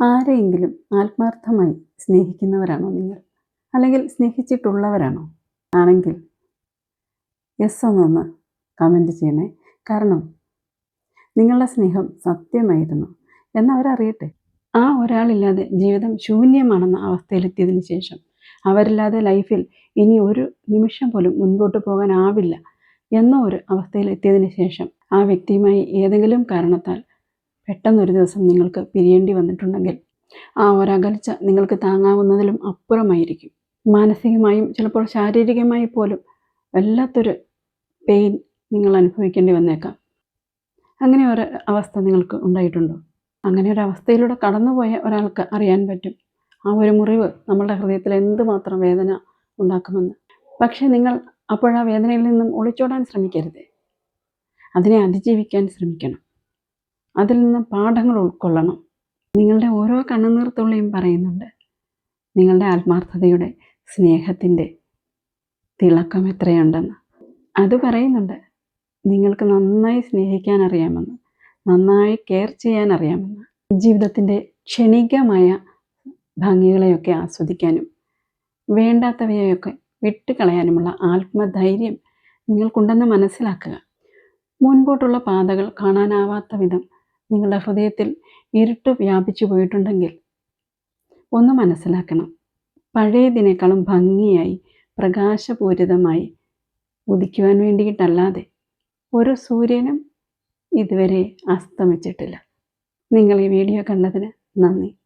ആരെയെങ്കിലും ആത്മാർത്ഥമായി സ്നേഹിക്കുന്നവരാണോ നിങ്ങൾ? അല്ലെങ്കിൽ സ്നേഹിച്ചിട്ടുള്ളവരാണോ? ആണെങ്കിൽ യെസ് എന്നൊന്ന് കമന്റ് ചെയ്യണേ. കാരണം നിങ്ങളുടെ സ്നേഹം സത്യമായിരുന്നു എന്നവരറിയട്ടെ. ആ ഒരാളില്ലാതെ ജീവിതം ശൂന്യമാണെന്ന അവസ്ഥയിലെത്തിയതിന് ശേഷം അവരില്ലാതെ ലൈഫിൽ ഇനി ഒരു നിമിഷം പോലും മുൻപോട്ട് പോകാനാവില്ല എന്ന ഒരു അവസ്ഥയിലെത്തിയതിന് ശേഷം ആ വ്യക്തിയുമായി ഏതെങ്കിലും കാരണത്താൽ പെട്ടെന്നൊരു ദിവസം നിങ്ങൾക്ക് പിരിയേണ്ടി വന്നിട്ടുണ്ടെങ്കിൽ ആ ഒരകൽച്ച നിങ്ങൾക്ക് താങ്ങാവുന്നതിലും അപ്പുറമായിരിക്കും. മാനസികമായും ചിലപ്പോൾ ശാരീരികമായി പോലും വല്ലാത്തൊരു പെയിൻ നിങ്ങൾ അനുഭവിക്കേണ്ടി വന്നേക്കാം. അങ്ങനെ ഒരു അവസ്ഥ നിങ്ങൾക്ക് ഉണ്ടായിട്ടുണ്ടോ? അങ്ങനെ ഒരു അവസ്ഥയിലൂടെ കടന്നുപോയ ഒരാൾക്ക് അറിയാൻ പറ്റും. ആ ഒരു മുറിവ് നമ്മളുടെ ഹൃദയത്തിൽ എന്തുമാത്രം വേദന ഉണ്ടാക്കുമെന്ന്. പക്ഷേ നിങ്ങൾ അപ്പോഴാ വേദനയിൽ നിന്നും ഒളിച്ചോടാൻ ശ്രമിക്കരുത്. അതിനെ അതിജീവിക്കാൻ ശ്രമിക്കണം. അതിൽ നിന്ന് പാഠങ്ങൾ ഉൾക്കൊള്ളണം. നിങ്ങളുടെ ഓരോ കണ്ണുനീർത്തുള്ളിയും പറയുന്നുണ്ട്. നിങ്ങളുടെ ആത്മാർത്ഥതയുടെ സ്നേഹത്തിന്റെ തിളക്കം എത്രയുണ്ടെന്ന്. അത് പറയുന്നുണ്ട്. നിങ്ങൾക്ക് നന്നായി സ്നേഹിക്കാൻ അറിയാമെന്ന്. നന്നായി കെയർ ചെയ്യാൻ അറിയാമെന്ന്. ജീവിതത്തിന്റെ ക്ഷണികമായ ഭംഗികളെയൊക്കെ ആസ്വദിക്കാനും വേണ്ടാത്തവയെയൊക്കെ വിട്ടുകളയാനുമുള്ള ആത്മധൈര്യം നിങ്ങൾക്കുണ്ടെന്ന് മനസ്സിലാക്കുക. മുൻപോട്ടുള്ള പാതകൾ കാണാനാവാത്ത വിധം നിങ്ങളുടെ ഹൃദയത്തിൽ ഇരുട്ട് വ്യാപിച്ചു പോയിട്ടുണ്ടെങ്കിൽ ഒന്ന് മനസ്സിലാക്കണം. പഴയതിനേക്കാളും ഭംഗിയായി പ്രകാശപൂരിതമായി ഉദിക്കുവാൻ വേണ്ടിയിട്ടല്ലാതെ ഒരു സൂര്യനും ഇതുവരെ അസ്തമിച്ചിട്ടില്ല. നിങ്ങൾ ഈ വീഡിയോ കണ്ടതിന് നന്ദി.